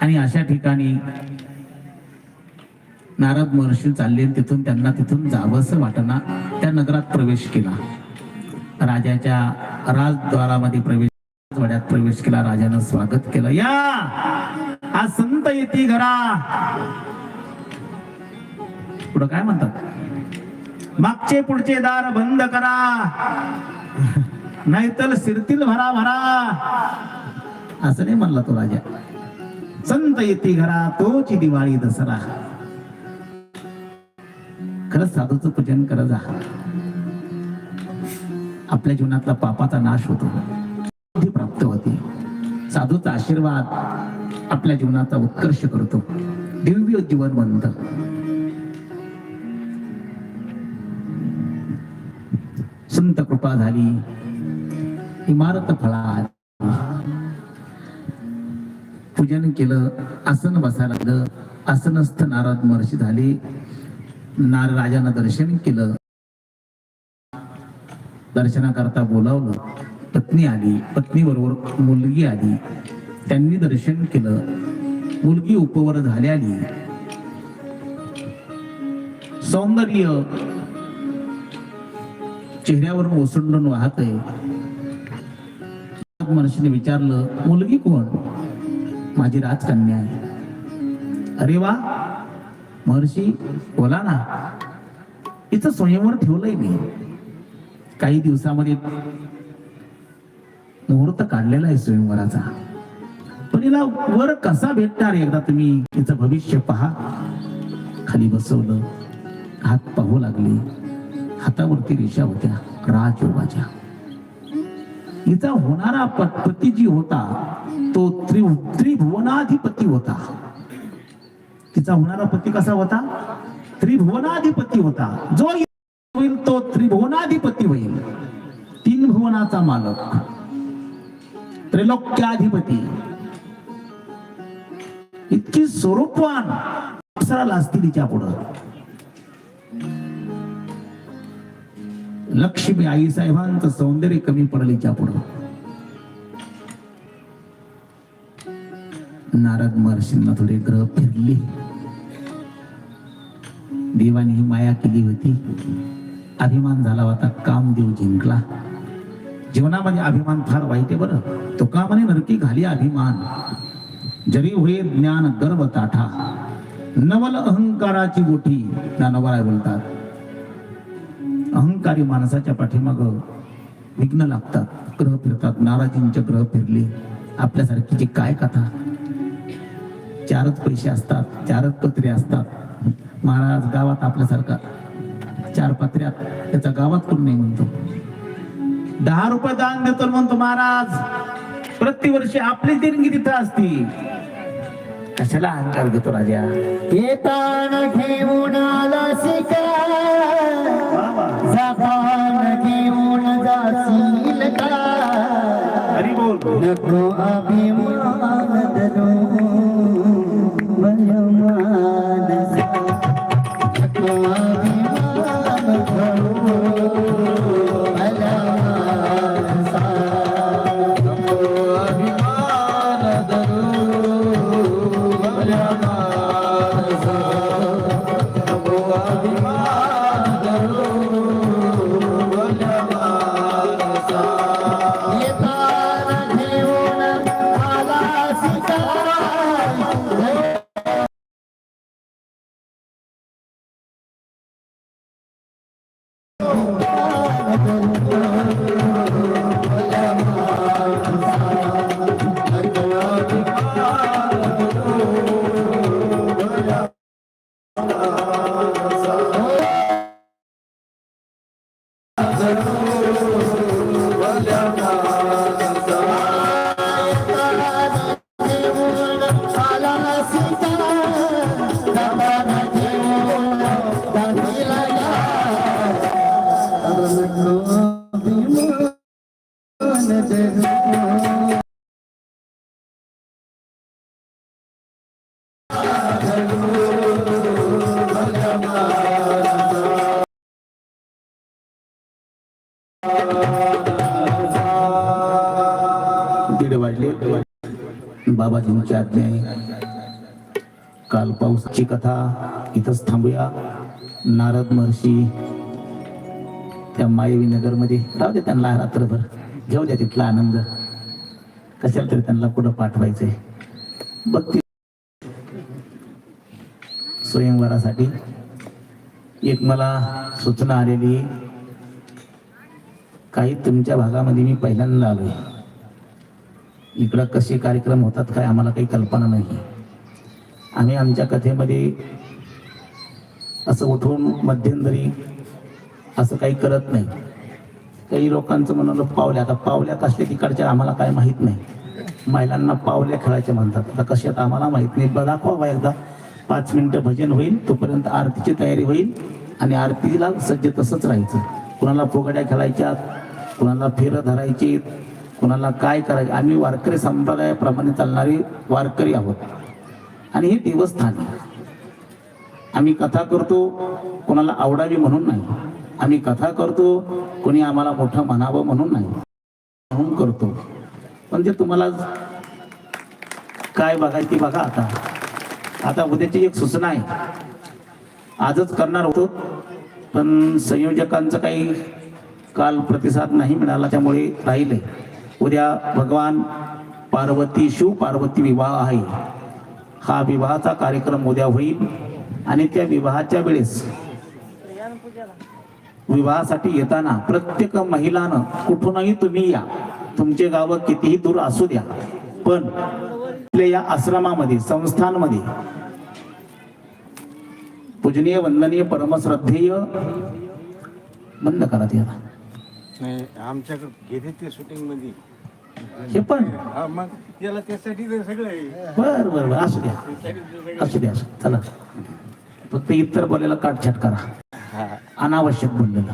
आणि अशा ठिकाणी नारद महर्षी चालले तिथून त्यांना तिथून जावंसं वाटना त्या नगरात प्रवेश केला. राजाच्या राजद्वारामध्ये प्रवेश वड्यात प्रवेश केला राजानं स्वागत केलं. या! आज संत येते घरा. पुढं काय म्हणतात? मागचे पुढचे दार बंद करा. नाहीतर शिरतील भरा भरा असं नाही म्हणला तो राजा. संत येते घरा तोची दिवाळी दसरा. खरंच साधूचं पूजन करत आहात. आपल्या जीवनातला पापाचा नाश होतो. प्राप्त होते. साधूचा आशीर्वाद आपल्या जीवनाचा उत्कर्ष करतो. दिव्य जीवन बनत. संत कृपा झाली. इमारत फळा पूजन केलं आसन बसायला लागलं आसनस्थ नारद महर्षी झाले. नार राजानं दर्शन केलं. दर्शनाकरता बोलावलं. पत्नी आली. पत्नी बरोबर मुलगी आली. त्यांनी दर्शन केलं. मुलगी उपवर झाल्याली सौंदर्य चेहऱ्यावरून ओसंडून वाहत आहे महर्षीने विचारलं मुलगी कोण? माझी राजकन्या आहे. अरे वा. महर्षी बोला ना. तिचं स्वयंवर ठेवलंय मी. काही दिवसामध्ये मुहूर्त काढलेला आहे स्वयंवराचा. पण हिला वर कसा भेटणार एकदा तुम्ही तिचं भविष्य पहा. खाली बसवलं. हात पाहू लागले. हातावरती रेषा होत्या. राजयोगाच्या. तिचा होणारा पती जी होता तो त्रि त्रिभुवनाधिपती होता. तिचा होणारा पती कसा होता? त्रिभुवनाधिपती होता. जो होईल तो त्रिभुवनाधिपती होईल. तीन भुवनाचा मालक. त्रैलोक्याधिपती. इतकी स्वरूपवान अप्सराला असतील तिच्या पुढं लक्ष्मी आई साहेबांचं सौंदर्य कमी पडलीच्या पुढं. नारद महर्षींना थोडे ग्रह फिरले. देवाने ही माया केली होती. अभिमान झाला होता काम देव जिंकला. जीवनामध्ये अभिमान फार वाईट आहे बरं. तो कामाने नरकी घाली अभिमान. जरी होय ज्ञान गर्व ताठा. नवल अहंकाराची गोठी ज्ञानवराय बोलतात. अहंकारी माणसाच्या पाठीमाग विघ्न लागतात ग्रह फिरतात. नाराजींचे ग्रह फिरले. आपल्यासारखीची काय कथा? चारच पैसे असतात चारच पत्रे असतात. महाराज गावात आपल्यासारखा चार पत्र्यात त्याचा गावात कोण नाही म्हणतो? दहा रुपये दान देतो म्हणतो महाराज. प्रतिवर्षी आपली देणगी तिथं असती. कशाला अहंकार घेतो राजा? येताना घेऊन आला शिका हरी बोल नको अभिमान दीड वाजले. बाबाजींची आज्ञा. आहे काल पाऊसची कथा. इथंच थांबूया. नारद महर्षी त्या मायवी नगरमध्ये. राहू दे त्यांना रात्रभर. घेऊ द्या तिथला आनंद. कशाला तरी त्यांना कुठं पाठवायचंय? बघ स्वयंवरासाठी. एक मला सूचना आलेली. काही तुमच्या भागामध्ये मी पहिल्यांदा आलोय. इकडं कसे कार्यक्रम होतात काय आम्हाला काही कल्पना नाही. आम्ही आमच्या कथेमध्ये असं उठून मध्यंतरी असं काही करत नाही. काही लोकांचं म्हणलं पावल्या आता पावल्यात असले तिकडच्या आम्हाला काय माहीत नाही. महिलांना पावल्या खेळायच्या म्हणतात. आता कशात आम्हाला माहीत नाही. बघा दाखवा एकदा. पाच मिनिटं भजन होईल तोपर्यंत आरतीची तयारी होईल आणि आरतीला सज्ज तसंच राहायचं. कुणाला फुगड्या खेळायच्या कुणाला फेरं धरायची कुणाला काय करायचं? आम्ही वारकरी संप्रदायाप्रमाणे चालणारे वारकरी आहोत. आणि हे देवस्थान आम्ही कथा करतो कोणाला आवडावी म्हणून नाही. आम्ही कथा करतो कोणी आम्हाला मोठं म्हणावं म्हणून नाही. म्हणून करतो. पण ते तुम्हाला काय बघायची बघा आता. आता उद्याची एक सूचना आहे. आजच करणार होतो पण संयोजकांचं काही काल प्रतिसाद नाही मिळाला त्यामुळे राहिले. उद्या भगवान पार्वती शिव पार्वती विवाह आहे. हा विवाहाचा कार्यक्रम उद्या होईल आणि त्या विवाहाच्या वेळेस विवाहासाठी येताना प्रत्येक महिलानं कुठूनही तुम्ही या. तुमचे गावं कितीही दूर असू द्या. पण या आश्रमामध्ये संस्थांमध्ये पूजनीय वंदनीय परमश्रद्धेय बंद करा ते आता. नाही आमच्याकडे घेते ते शूटिंगमध्ये. हे पण? मग त्याला त्यासाठी. बर बर बर असू द्या. असू द्या. चला. फक्त इतर बोलायला काटछाट करा. अनावश्यक बोललेलं.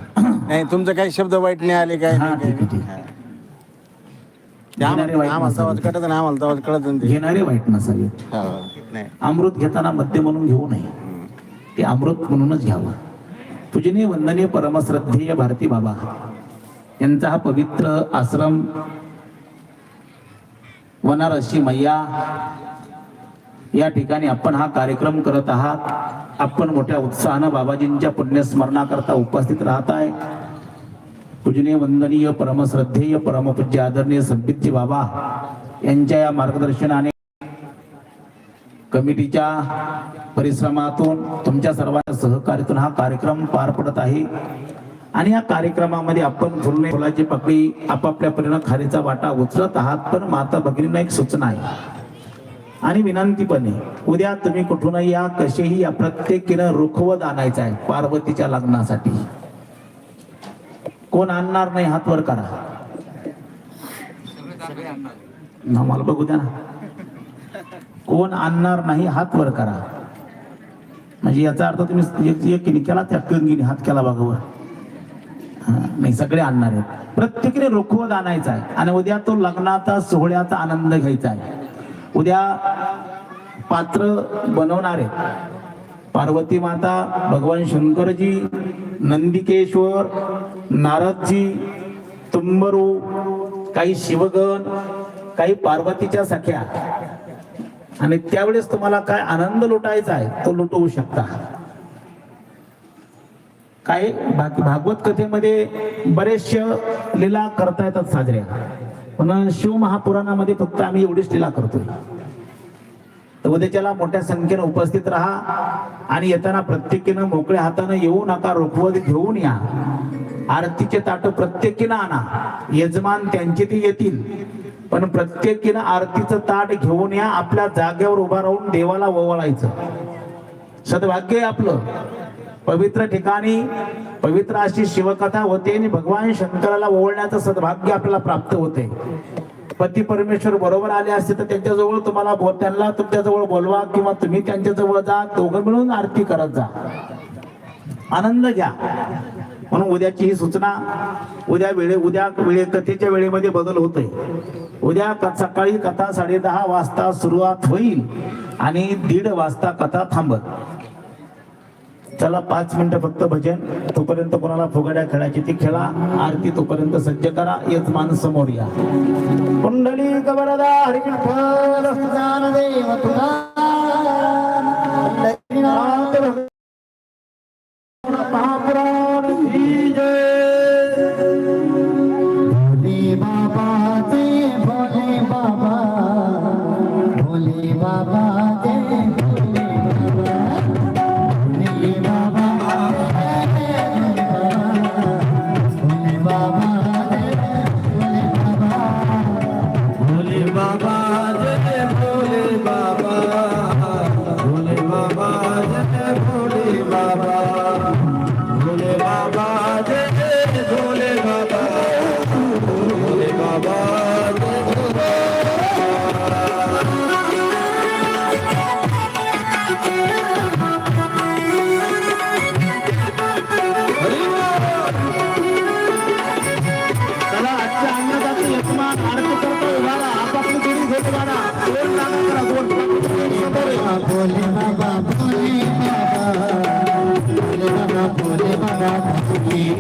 नाही तुमचं काही शब्द वाईट नाही आले काय वाईट नसावे. कळत आम्हाला कळत नाही. ते. घेणारे वाईट नसावे हा, नाही. अमृत घेताना मद्य म्हणून घेऊ नये. ते अमृत म्हणूनच घ्यावं. पूजनीय वंदनीय परमश्रद्धेय भारती बाबा. यांचा हा पवित्र आश्रम वनारसी मैया. या ठिकाणी आपण हा कार्यक्रम करत आहात. आपण मोठ्या उत्साहानं बाबाजींच्या पुण्यस्मरणाकरता उपस्थित राहत आहे पूजनीय वंदनीय परमश्रद्धेय परमपूज्य आदरणीय संबितजी बाबा यांच्या या मार्गदर्शनाने कमिटीच्या परिश्रमातून तुमच्या सर्वांच्या सहकार्यातून हा कार्यक्रम पार पडत आहे. आणि या कार्यक्रमामध्ये आपण फुलणे फुलाची पकडी आपापल्या परीनं खारीचा वाटा उचलत आहात पण माता भगिनींना एक सूचना आहे. आणि विनंती पण आहे उद्या तुम्ही कुठूनही या कसेही या प्रत्येकीनं रुखवत आणायचं आहे पार्वतीच्या लग्नासाठी. कोण आणणार नाही हात वर करा. ना मला बघू द्या ना. कोण आणणार नाही हात वर करा. म्हणजे याचा अर्थ तुम्ही एक- केला त्या कंगीने हात केला बघावर नाही सगळे आणणार आहेत. प्रत्येकीने रोखवत आणायचा आहे. आणि उद्या तो लग्नाचा सोहळ्याचा आनंद घ्यायचा आहे. उद्या पात्र बनवणार आहे पार्वती माता भगवान शंकरजी नंदिकेश्वर नारदजी तुंबरू काही शिवगण काही पार्वतीच्या सख्या. आणि त्यावेळेस तुम्हाला काय आनंद लुटायचा आहे तो लुटवू शकता. काय भागवत कथेमध्ये बरेचशे लीला करता येतात साजऱ्या पण शिव महापुराणामध्ये फक्त आम्ही एवढीच लीला करतोय. तर उद्याच्याला मोठ्या संख्येनं उपस्थित राहा आणि येताना प्रत्येकीनं मोकळ्या हातानं येऊ नका रोखवत घेऊन या. आरतीचे ताट प्रत्येकीनं आणा. यजमान त्यांचे ते येतील. पण प्रत्येकीनं आरतीचं ताट घेऊन या आपल्या जागेवर उभा राहून देवाला ओवाळायचं सद्भाग्य आपलं. पवित्र ठिकाणी पवित्र अशी शिवकथा होते आणि भगवान शंकराला ओवळण्याचं सद्भाग्य आपल्याला प्राप्त होते. पती परमेश्वर बरोबर आले असते तर त्यांच्याजवळ तुम्हाला त्यांना तुमच्याजवळ बोलवा किंवा तुम्ही त्यांच्याजवळ जा दोघं मिळून आरती करत जा. आनंद घ्या. म्हणून उद्याची ही सूचना उद्या वेळे उद्या वेळे कथेच्या वेळेमध्ये बदल होतोय. उद्या सकाळी कथा साडे दहा वाजता सुरुवात होईल आणि दीड वाजता कथा थांबत. चला पाच मिनिटं फक्त भजन. तोपर्यंत कोणाला फुगड्या खेळायची ती खेळा. आरती तोपर्यंत सज्ज करा. येत मान समोर या. कुंडली कबरदा हरिविठ्ठल देव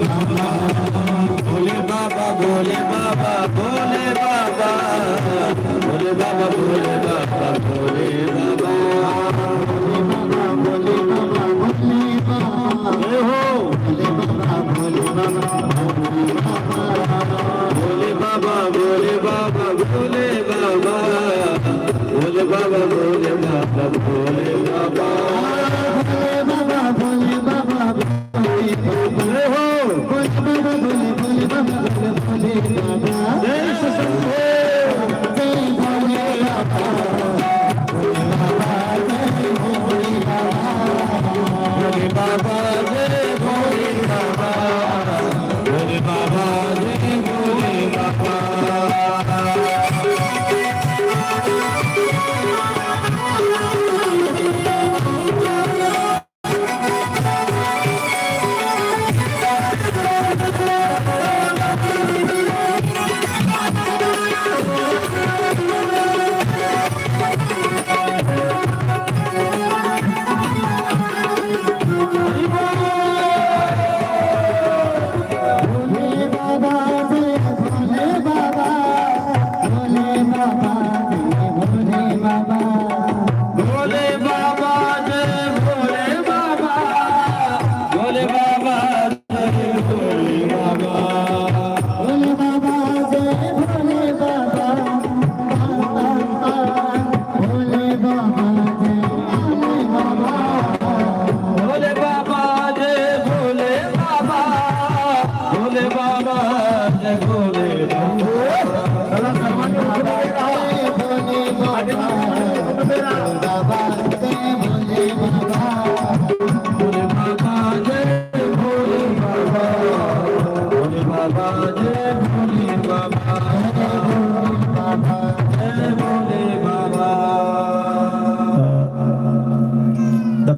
বাবা ভোলে বাবা ভোলে বাবা ভোলে বাবা ভোলে বাবা ভোলে বাবা ভোলে বাবা ভোলে বাবা ভোলে বাবা ভোলে বাবা ভোলে বাবা ভোলে বাবা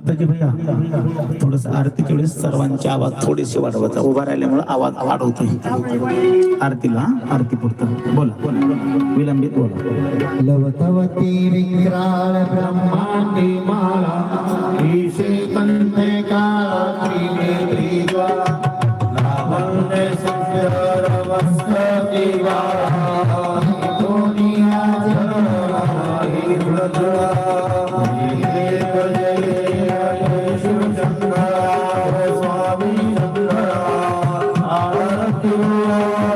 दत्ताजी भैया थोडस आरतीच्या वेळेस सर्वांचे आवाज थोडेसे वाढवायचा उभा राहिल्यामुळे आवाज वाढवतो आरतीला आरती पुरतं. बोल. विलंबित बोल. लवतवती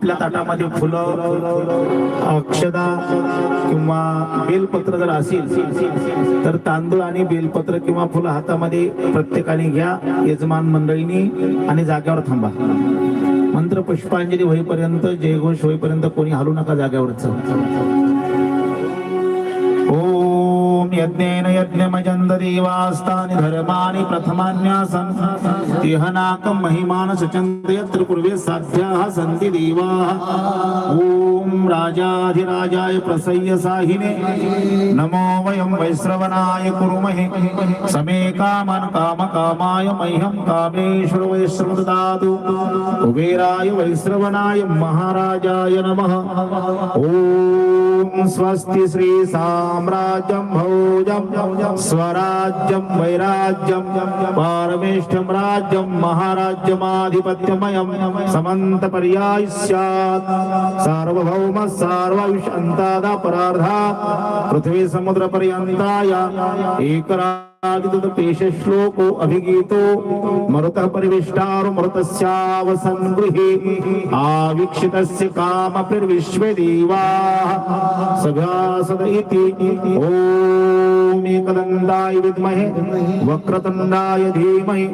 आपल्या ताटामध्ये फुलं अक्षदा किंवा बेलपत्र जर असेल तर तांदूळ आणि बेलपत्र किंवा फुलं हातामध्ये प्रत्येकाने घ्या. यजमान मंडळीनी आणि जाग्यावर थांबा. मंत्र पुष्पांजली होईपर्यंत जयघोष होईपर्यंत कोणी हलू नका जाग्यावरच यज्ञेन यज्ञमजन्द देवास्तानि धर्माणि प्रथमान्यासन्। तिहनाकं महिमान सचन्द यत्र पूर्वे साध्याः सन्ति देवाः। ॐ राजाधिराजाय प्रसय्य साहिने। नमो वयं वैश्रवणाय कुर्महे। समे कामन् कामकामाय मह्यं कामेश्वर वैश्रवदातु कुबेराय वैश्रवणाय महाराजाय नमः। ॐ स्वस्ति श्री साम्राज्यं भोजं स्वराज्यं वैराज्यं पारमेष्ठं राज्यं महाराज्यमाधिपत्यमयं समन्तपर्याय स्यात् सार्वभौम सार्वविशान्तादा परार्धा पृथ्वी समुद्रपर्यन्ताय एकरा पेशश्लोको अभिगीतो मरुतः परिविष्टारो मरुतस्यावसन् गृहे आवीक्षितस्य कामपिर्विश्वे देवाः सभासद इति। ॐ विद्महे। वक्रतुण्डाय धीमहि।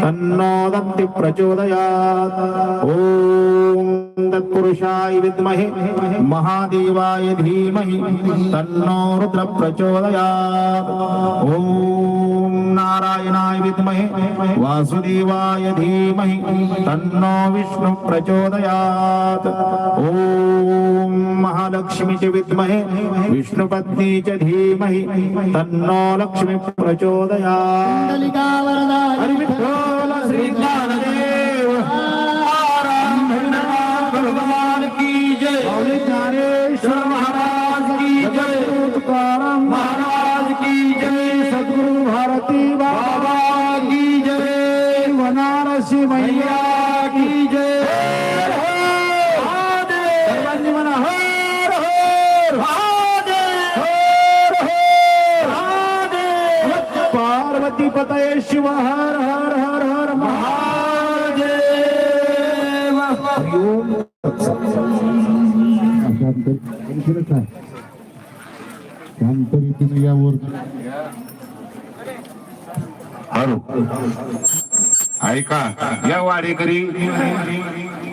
तन्नो दत्ति प्रचोदयात्। ॐ तत्पुरुषाय विद्महे। महादेवाय धीमहि। तन्नो रुद्र प्रचोदयात्। ॐ नारायणाय विद्महे वासुदेवाय धीमहि तन्नो विष्णु प्रचोदयात्। ॐ महालक्ष्मी च विद्महे विष्णुपत्नी च धीमहि तन्नो लक्ष्मी प्रचोदयात्। पार्वती पतये शिव हर हर हर हर महादेव। शांत रीतीने यावर हॅलो. ऐका या वाडेकरी.